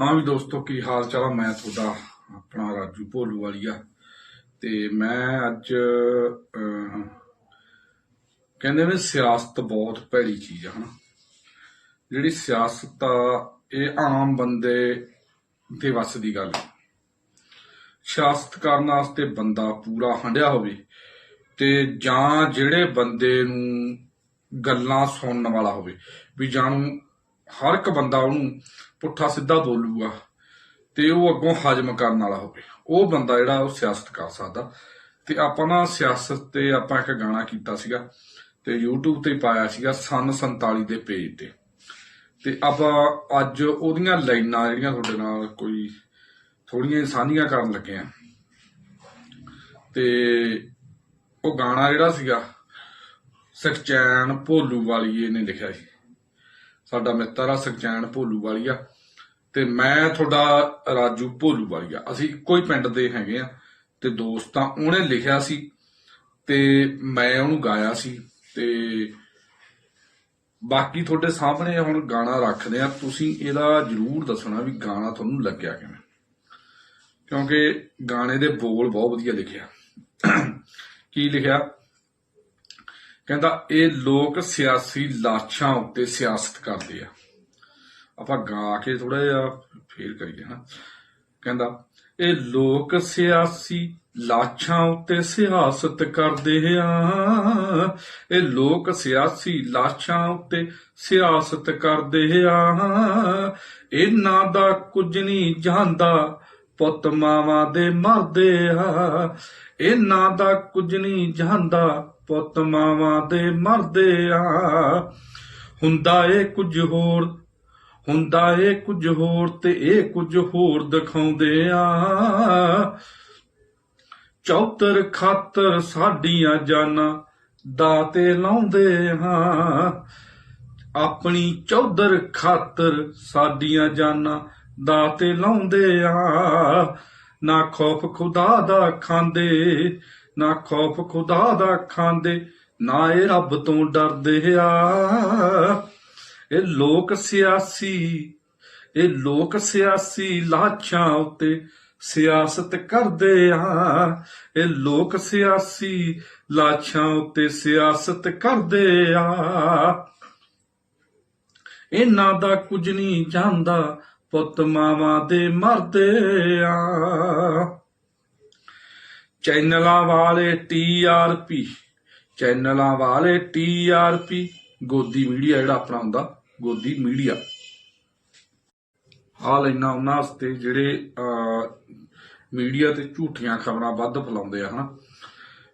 ਹਾਂ ਵੀ ਦੋਸਤੋ, ਕੀ ਹਾਲ ਚਾਲ ਆ? ਮੈਂ ਤੁਹਾਡਾ ਆਪਣਾ ਰਾਜੂ ਭੋਲੂ ਵਾਲੀਆ ਤੇ ਮੈਂ ਅੱਜ ਕਹਿੰਦੇ ਨੇ ਸਿਆਸਤ ਬਹੁਤ ਭੈੜੀ ਚੀਜ਼ ਆ, ਹਨਾ? ਜਿਹੜੀ ਸਿਆਸਤ ਆ, ਇਹ ਆਮ ਬੰਦੇ ਦੇ ਵੱਸ ਦੀ ਗੱਲ ਆ। ਸਿਆਸਤ ਕਰਨ ਵਾਸਤੇ ਬੰਦਾ ਪੂਰਾ ਹੰਡਿਆ ਹੋਵੇ ਤੇ ਜਾਂ ਜਿਹੜੇ ਬੰਦੇ ਨੂੰ ਗੱਲਾਂ ਸੁਣਨ ਵਾਲਾ ਹੋਵੇ, ਵੀ ਜਾਣੂ ਹਰ ਇੱਕ ਬੰਦਾ ਉਹਨੂੰ ਪੁੱਠਾ ਸਿੱਧਾ ਬੋਲੂਗਾ ਤੇ ਉਹ ਅੱਗੋਂ ਹਜਮ ਕਰਨ ਵਾਲਾ ਹੋਵੇ। ਉਹ ਬੰਦਾ ਜਿਹੜਾ ਉਹ ਸਿਆਸਤ ਕਰ ਸਕਦਾ। ਤੇ ਆਪਾਂ ਨਾ ਸਿਆਸਤ ਤੇ ਆਪਾਂ ਇੱਕ ਗਾਣਾ ਕੀਤਾ ਸੀਗਾ ਤੇ YouTube ਤੇ ਪਾਇਆ ਸੀਗਾ ਸਨ 47 ਦੇ ਪੇਜ ਤੇ। ਤੇ ਆਪਾਂ ਅੱਜ ਉਹਦੀਆਂ ਲਾਈਨਾਂ ਜਿਹੜੀਆਂ ਤੁਹਾਡੇ ਨਾਲ ਕੋਈ ਥੋੜੀਆਂ ਸਾਂਝੀਆਂ ਕਰਨ ਲੱਗੇ ਆ ਤੇ ਉਹ ਗਾਣਾ ਜਿਹੜਾ ਸੀਗਾ ਸਖਚੈਨ ਭੋਲੂ ਵਾਲੀਏ ਨੇ ਲਿਖਿਆ ਸੀ। ਸਾਡਾ ਮਿੱਤਰ ਆ ਸਖਚੈਨ ਭੋਲੂ ਵਾਲੀਆ ਤੇ ਮੈਂ ਤੁਹਾਡਾ ਰਾਜੂ ਭੋਲੂ ਵਾਲੀਆ ਅਸੀਂ ਇੱਕੋ ਹੀ ਪਿੰਡ ਦੇ ਹੈਗੇ ਆ ਤੇ ਦੋਸਤਾਂ ਉਹਨੇ ਲਿਖਿਆ ਸੀ ਤੇ ਮੈਂ ਉਹਨੂੰ ਗਾਇਆ ਸੀ ਤੇ ਬਾਕੀ ਤੁਹਾਡੇ ਸਾਹਮਣੇ ਹੁਣ ਗਾਣਾ ਰੱਖਦੇ ਆ। ਤੁਸੀਂ ਇਹਦਾ ਜਰੂਰ ਦੱਸਣਾ ਵੀ ਗਾਣਾ ਤੁਹਾਨੂੰ ਲੱਗਿਆ ਕਿਵੇਂ। ਕਿਉਂਕਿ ਗਾਣੇ ਦੇ ਬੋਲ ਬਹੁਤ ਵਧੀਆ ਲਿਖਿਆ। ਕੀ ਲਿਖਿਆ? ਕਹਿੰਦਾ ਇਹ ਲੋਕ ਸਿਆਸੀ ਲਾਸ਼ਾਂ ਉੱਤੇ ਸਿਆਸਤ ਕਰਦੇ ਆ। ਆਪਾਂ ਗਾ ਕੇ ਥੋੜਾ ਜਿਹਾ ਫੇਰ ਕਰੀਏ ਨਾ ਕਹਿੰਦਾ, ਇਹ ਲੋਕ ਸਿਆਸੀ ਲਾਸ਼ਾਂ ਉੱਤੇ ਸਿਆਸਤ ਕਰਦੇ ਆ। ਇਹ ਲੋਕ ਸਿਆਸੀ ਲਾਸ਼ਾਂ ਉੱਤੇ ਸਿਆਸਤ ਕਰਦੇ ਆ। ਇਹਨਾਂ ਦਾ ਕੁਝ ਨਹੀਂ ਜਾਂਦਾ, ਪੁੱਤ ਮਾਵਾਂ ਦੇ ਮਰਦੇ ਆ। ਇਹਨਾਂ ਦਾ ਕੁਝ ਨਹੀਂ ਜਾਂਦਾ ਪੁੱਤ ਮਾਵਾਂ ਦੇ ਮਰਦੇ ਆ। ਹੁੰਦਾ ਏ ਕੁਝ ਹੋਰ, ਹੁੰਦਾ ਏ ਕੁਝ ਹੋਰ ਤੇ ਇਹ ਕੁਝ ਹੋਰ ਦਿਖਾਉਂਦੇ ਆ। ਚੌਤਰ ਖਾਤਰ ਸਾਡੀਆਂ ਜਾਨਾਂ ਦਾਤੇ ਲਾਉਂਦੇ ਹਾਂ। ਆਪਣੀ ਚੌਧਰ ਖਾਤਰ ਸਾਡੀਆਂ ਜਾਨਾਂ ਦਾਤੇ ਲਾਉਂਦੇ ਆ। ਨਾ ਖੌਫ ਖੁਦਾ ਦਾ ਖਾਂਦੇ ਨਾ ਖੌਫ ਖੁਦਾ ਦਾ ਖਾਂਦੇ ਨਾ ਇਹ ਰੱਬ ਤੋਂ ਡਰਦੇ ਆ। ਇਹ ਲੋਕ ਸਿਆਸੀ, ਇਹ ਲੋਕ ਸਿਆਸੀ ਲਾਛਾਂ ਉੱਤੇ ਸਿਆਸਤ ਕਰਦੇ ਆ। ਇਹ ਲੋਕ ਸਿਆਸੀ ਲਾਛਾਂ ਉੱਤੇ ਸਿਆਸਤ ਕਰਦੇ ਆ। ਇਹਨਾਂ ਦਾ ਕੁਝ ਨਹੀਂ ਜਾਂਦਾ, ਪੁੱਤ ਮਾਵਾਂ ਦੇ ਮਰਦੇ ਆ। ਚੈਨਲਾਂ ਵਾਲੇ ਟੀਆਰਪੀ ਚੈਨਲਾਂ ਵਾਲੇ ਟੀਆਰਪੀ ਗੋਦੀ ਮੀਡੀਆ ਜਿਹੜਾ ਆਪਣਾ ਹੁੰਦਾ, ਗੋਦੀ ਮੀਡੀਆ। ਹਾਲ ਇੰਨਾ ਉਹਨਾਂ ਵਾਸਤੇ ਜਿਹੜੇ ਮੀਡੀਆ ਤੇ ਝੂਠੀਆਂ ਖਬਰਾਂ ਵੱਧ ਫੈਲਾਉਂਦੇ ਆ, ਹਨਾ।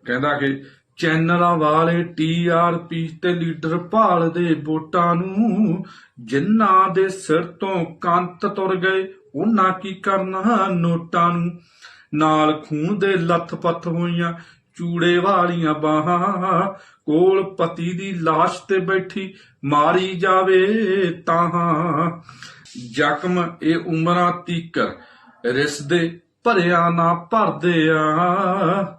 ਕਹਿੰਦਾ ਕਿ ਚੈਨਲਾਂ ਵਾਲੇ ਟੀਆਰਪੀ ਤੇ ਲੀਡਰ ਭਾਲਦੇ ਵੋਟਾਂ ਨੂੰ, ਜਿਨ੍ਹਾਂ ਦੇ ਸਿਰ ਤੋਂ ਕੰਤ ਤੁਰ ਗਏ, ਉਹਨਾਂ ਕੀ ਕਰਨਾ ਨੋਟਾਂ ਨੂੰ। ਨਾਲ ਖੂਨ ਦੇ ਲੱਥ-ਪੱਥ ਹੋਈਆਂ, ਚੂੜੇ ਵਾਲੀਆਂ ਬਾਹਾਂ, ਕੋਲ ਪਤੀ ਦੀ ਲਾਸ਼ ਤੇ ਬੈਠੀ, ਮਾਰੀ ਜਾਵੇ ਤਾਂ ਜ਼ਖਮ ਇਹ ਉਮਰਾਂ ਤੀਕਰ ਰਿਸਦੇ ਭਰਿਆ ਨਾ ਭਰਦੇ ਆ।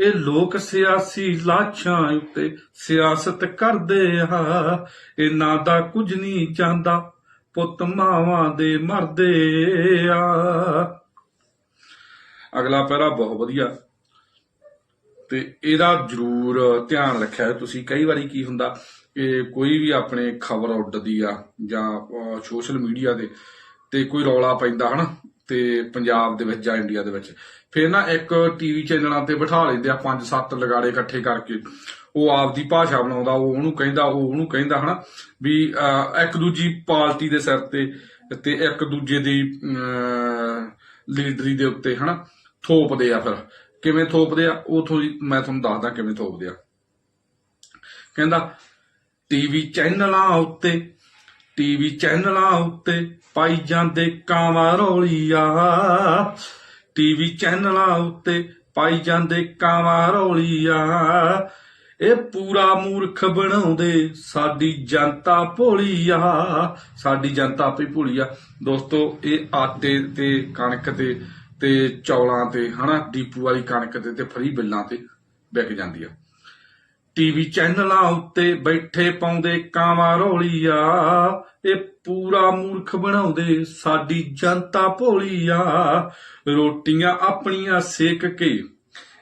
ਇਹ ਲੋਕ ਸਿਆਸੀ ਲਾਛਾਂ ਉੱਤੇ ਸਿਆਸਤ ਕਰਦੇ ਆ। ਇਹਨਾਂ ਦਾ ਕੁਝ ਨਹੀਂ ਚਾਹੁੰਦਾ, ਪੁੱਤ ਮਾਵਾਂ ਦੇ ਮਰਦੇ ਆ। ਅਗਲਾ ਪਹਿਰਾ ਬਹੁਤ ਵਧੀਆ। ਤੇ ਇਹਦਾ ਜਰੂਰ ਧਿਆਨ ਰੱਖਿਆ ਤੁਸੀਂ। ਕਈ ਵਾਰੀ ਕੀ ਹੁੰਦਾ ਕਿ ਕੋਈ ਵੀ ਆਪਣੇ ਖਬਰ ਉੱਡਦੀ ਆ ਜਾਂ ਸੋਸ਼ਲ ਮੀਡੀਆ ਦੇ ਤੇ ਕੋਈ ਰੌਲਾ ਪੈਂਦਾ ਹਨਾ? ਤੇ ਪੰਜਾਬ ਦੇ ਵਿੱਚ ਜਾਂ ਇੰਡੀਆ ਦੇ ਵਿੱਚ। ਫਿਰ ਨਾ ਇੱਕ ਟੀਵੀ ਚੈਨਲਾਂ ਤੇ ਬਿਠਾ ਲੈਂਦੇ ਆ ਪੰਜ ਸੱਤ ਲਗਾੜੇ ਇਕੱਠੇ ਕਰਕੇ। ਉਹ ਆਪਦੀ ਭਾਸ਼ਾ ਬਣਾਉਂਦਾ ਉਹ ਉਹਨੂੰ ਕਹਿੰਦਾ ਉਹ ਉਹਨੂੰ ਕਹਿੰਦਾ ਹਨਾ? ਵੀ ਅਹ, ਇੱਕ ਦੂਜੀ ਪਾਰਟੀ ਦੇ ਸਿਰ ਤੇ ਤੇ ਇੱਕ ਦੂਜੇ ਦੀ ਅਹ, ਲੀਡਰੀ ਦੇ ਉੱਤੇ ਹਨਾ? ਥੋਪਦੇ ਆ ਫਿਰ। ਕਿਵੇਂ ਥੋਪਦੇ ਆ? ਉਹ ਥੋੜੀ ਮੈਂ ਤੁਹਾਨੂੰ ਦੱਸਦਾ ਕਿਵੇਂ ਥੋਪਦੇ ਆ। ਕਹਿੰਦਾ ਟੀਵੀ ਚੈਨਲਾਂ ਉੱਤੇ ਟੀਵੀ ਚੈਨਲਾਂ ਉੱਤੇ ਪਾਈ ਜਾਂਦੇ ਕਾਵਾਂ ਰੌਲੀਆ। ਟੀਵੀ ਚੈਨਲਾਂ ਉੱਤੇ ਪਾਈ ਜਾਂਦੇ ਕਾਵਾਂ ਰੌਲੀਆ। ਇਹ ਪੂਰਾ ਮੂਰਖ ਬਣਾਉਂਦੇ ਸਾਡੀ ਜਨਤਾ ਭੋਲੀ ਆ ਸਾਡੀ ਜਨਤਾ ਆਪੇ ਭੋਲੀ ਆ। ਦੋਸਤੋ, ਇਹ ਆਟੇ ਤੇ ਕਣਕ ਤੇ ਤੇ ਚੌਲਾਂ ਤੇ, ਹਨਾ, ਡੀਪੂ ਵਾਲੀ ਕਣਕ ਤੇ ਤੇ ਫਰੀ ਬਿੱਲਾਂ ਤੇ ਵਿਕ ਜਾਂਦੀ ਆ। ਟੀਵੀ ਚੈਨਲਾਂ ਉੱਤੇ ਬੈਠੇ ਪਾਉਂਦੇ ਕਾਵਾਂ ਰੋਲੀਆ, ਇਹ ਪੂਰਾ ਮੂਰਖ ਬਣਾਉਂਦੇ ਸਾਡੀ ਜਨਤਾ ਭੋਲੀ ਆ ਰੋਟੀਆਂ ਆਪਣੀਆਂ ਸੇਕ ਕੇ,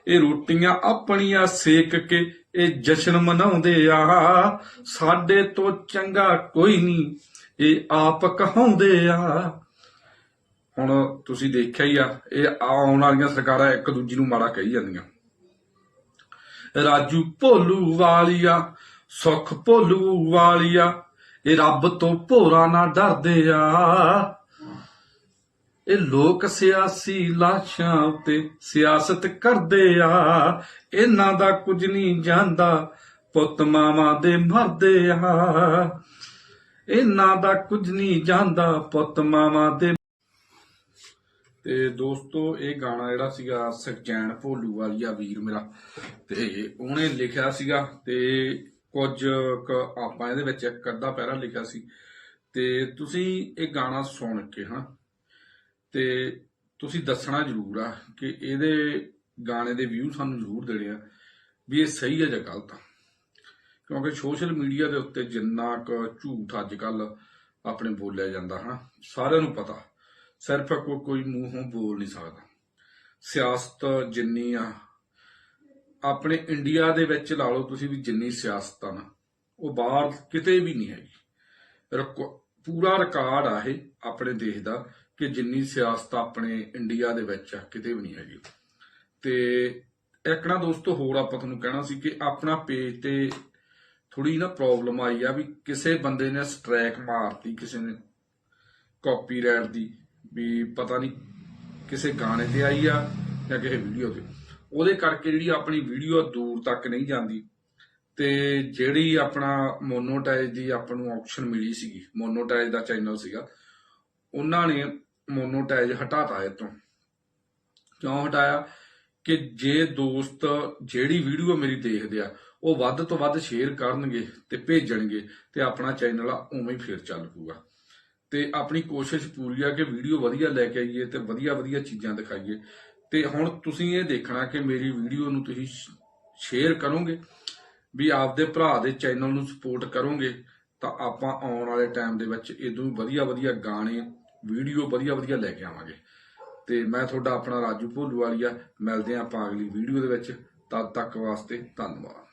ਇਹ ਰੋਟੀਆਂ ਆਪਣੀਆਂ ਸੇਕ ਕੇ, ਇਹ ਜਸ਼ਨ ਮਨਾਉਂਦੇ ਆ। ਸਾਡੇ ਤੋਂ ਚੰਗਾ ਕੋਈ ਨਹੀਂ, ਇਹ ਆਪ ਕਹਾਉਂਦੇ ਆ। ਹੁਣ ਤੁਸੀਂ ਦੇਖਿਆ ਹੀ ਆ, ਇਹ ਆਉਣ ਵਾਲੀਆਂ ਸਰਕਾਰਾਂ ਇੱਕ ਦੂਜੀ ਨੂੰ ਮਾੜਾ ਕਹੀ ਜਾਂਦੀਆਂ। ਰਾਜੂ ਭੋਲੂ ਵਾਲੀਆ, ਸੁਖ ਭੋਲੂ ਵਾਲੀਆ, ਇਹ ਰੱਬ ਤੋਂ ਭੋਰਾ ਨਾ ਡਰਦੇ ਆ। ਇਹ ਲੋਕ ਸਿਆਸੀ ਲਾਸ਼ਾਂ ਉਤੇ ਸਿਆਸਤ ਕਰਦੇ ਆ, ਇਹਨਾਂ ਦਾ ਕੁਝ ਨਹੀਂ ਜਾਂਦਾ, ਪੁੱਤ ਮਾਵਾਂ ਦੇ ਮਰਦੇ ਆ। ਇਹਨਾਂ ਦਾ ਕੁਝ ਨਹੀਂ ਜਾਂਦਾ, ਪੁੱਤ ਮਾਵਾਂ ਦੇ ਤੇ ਦੋਸਤੋ, ਇਹ ਗਾਣਾ ਜਿਹੜਾ ਸੀਗਾ ਸਖਜੈਨ ਭੋਲੂ ਵਾਲੀਆ ਵੀਰ ਮੇਰਾ। ਤੇ ਉਹਨੇ ਲਿਖਿਆ ਸੀਗਾ ਤੇ ਕੁਝ ਕੁ ਆਪਾਂ ਇਹਦੇ ਵਿੱਚ ਇੱਕ ਅੱਧਾ ਪੈਰਾ ਲਿਖਿਆ ਸੀ। ਤੇ ਤੁਸੀਂ ਇਹ ਗਾਣਾ ਸੁਣ ਕੇ ਹਾਂ ਤੇ ਤੁਸੀਂ ਦੱਸਣਾ ਜ਼ਰੂਰ ਆ ਕਿ ਇਹਦੇ ਗਾਣੇ ਦੇ ਵਿਊ ਸਾਨੂੰ ਜ਼ਰੂਰ ਦੇਣੇ ਆ ਵੀ ਇਹ ਸਹੀ ਹੈ ਜਾਂ ਗਲਤ ਆ। ਕਿਉਂਕਿ ਸੋਸ਼ਲ ਮੀਡੀਆ ਦੇ ਉੱਤੇ ਜਿੰਨਾ ਕੁ ਝੂਠ ਅੱਜ ਕੱਲ ਆਪਣੇ ਬੋਲਿਆ ਜਾਂਦਾ, ਹਨਾ, ਸਾਰਿਆਂ ਨੂੰ ਪਤਾ। ਸਿਰਫ ਕੋਈ ਮੂੰਹੋਂ ਬੋਲ ਨਹੀਂ ਸਕਦਾ। ਸਿਆਸਤ ਜਿੰਨੀ ਆ, ਆਪਣੇ ਇੰਡੀਆ ਦੇ ਵਿੱਚ ਲਾ ਲਓ ਤੁਸੀਂ ਵੀ ਜਿੰਨੀ ਸਿਆਸਤ ਆ ਨਾ, ਉਹ ਬਾਹਰ ਕਿਤੇ ਵੀ ਨਹੀਂ ਹੈਗੀ। ਪੂਰਾ ਰਿਕਾਰਡ ਆ ਇਹ ਆਪਣੇ ਦੇਸ਼ ਦਾ ਕਿ ਜਿੰਨੀ ਸਿਆਸਤ ਆਪਣੇ ਇੰਡੀਆ ਦੇ ਵਿੱਚ ਆ, ਕਿਤੇ ਵੀ ਨਹੀਂ ਹੈਗੀ। ਤੇ ਇੱਕ ਨਾ ਦੋਸਤੋ, ਹੋਰ ਆਪਾਂ ਤੁਹਾਨੂੰ ਕਹਿਣਾ ਸੀ ਕਿ ਆਪਣਾ ਪੇਜ ਤੇ ਥੋੜੀ ਨਾ ਪ੍ਰੋਬਲਮ ਆਈ ਆ ਵੀ ਕਿਸੇ ਬੰਦੇ ਨੇ ਸਟ੍ਰੈਕ ਮਾਰਤੀ, ਕਿਸੇ ਨੇ ਕਾਪੀਰਾਈਟ ਦੀ। ਵੀ ਪਤਾ ਨਹੀਂ ਕਿਸੇ ਗਾਣੇ ਤੇ ਆਈ ਆ ਜਾਂ ਕਿਸੇ ਵੀਡੀਓ ਤੇ। ਉਹਦੇ ਕਰਕੇ ਜਿਹੜੀ ਆਪਣੀ ਵੀਡੀਓ ਦੂਰ ਤੱਕ ਨਹੀਂ ਜਾਂਦੀ ਤੇ ਜਿਹੜੀ ਆਪਣਾ ਮੋਨੋਟਾਈਜ਼ ਦੀ ਆਪਾਂ ਨੂੰ ਆਪਸ਼ਨ ਮਿਲੀ ਸੀਗੀ ਮੋਨੋਟਾਈਜ਼ ਦਾ ਚੈਨਲ ਸੀਗਾ, ਉਹਨਾਂ ਨੇ ਮੋਨੋਟਾਈਜ਼ ਹਟਾਤਾ ਇਹ ਤੋਂ ਕਿਉਂ ਹਟਾਇਆ? ਕਿ ਜੇ ਦੋਸਤ ਜਿਹੜੀ ਵੀਡੀਓ ਮੇਰੀ ਦੇਖਦੇ ਆ, ਉਹ ਵੱਧ ਤੋਂ ਵੱਧ ਸ਼ੇਅਰ ਕਰਨਗੇ ਤੇ ਭੇਜਣਗੇ ਤੇ ਆਪਣਾ ਚੈਨਲ ਆ ਉਵੇਂ ਹੀ ਫੇਰ ਚੱਲ ਪੂਗਾ ਤੇ ਆਪਣੀ ਕੋਸ਼ਿਸ਼ ਪੂਰੀ ਆ ਕਿ ਵੀਡੀਓ ਵਧੀਆ ਲੈ ਕੇ ਆਈਏ ਤੇ ਵਧੀਆ ਵਧੀਆ ਚੀਜ਼ਾਂ ਦਿਖਾਈਏ। ਤੇ ਹੁਣ ਤੁਸੀਂ ਇਹ ਦੇਖਣਾ ਕਿ ਮੇਰੀ ਵੀਡੀਓ ਨੂੰ ਤੁਸੀਂ ਸ਼ੇਅਰ ਕਰੋਗੇ, ਵੀ ਆਪਦੇ ਭਰਾ ਦੇ ਚੈਨਲ ਨੂੰ ਸਪੋਰਟ ਕਰੋਗੇ, ਤਾਂ ਆਪਾਂ ਆਉਣ ਵਾਲੇ ਟਾਈਮ ਦੇ ਵਿੱਚ ਇਦੋਂ ਵਧੀਆ ਵਧੀਆ ਗਾਣੇ, ਵੀਡੀਓ ਵਧੀਆ ਵਧੀਆ ਲੈ ਕੇ ਆਵਾਂਗੇ। ਤੇ ਮੈਂ ਤੁਹਾਡਾ ਆਪਣਾ ਰਾਜੂ ਭੋਲੂ ਵਾਲੀਆ ਮਿਲਦੇ ਹਾਂ ਆਪਾਂ ਅਗਲੀ ਵੀਡੀਓ ਦੇ ਵਿੱਚ। ਤਦ ਤੱਕ ਵਾਸਤੇ ਧੰਨਵਾਦ।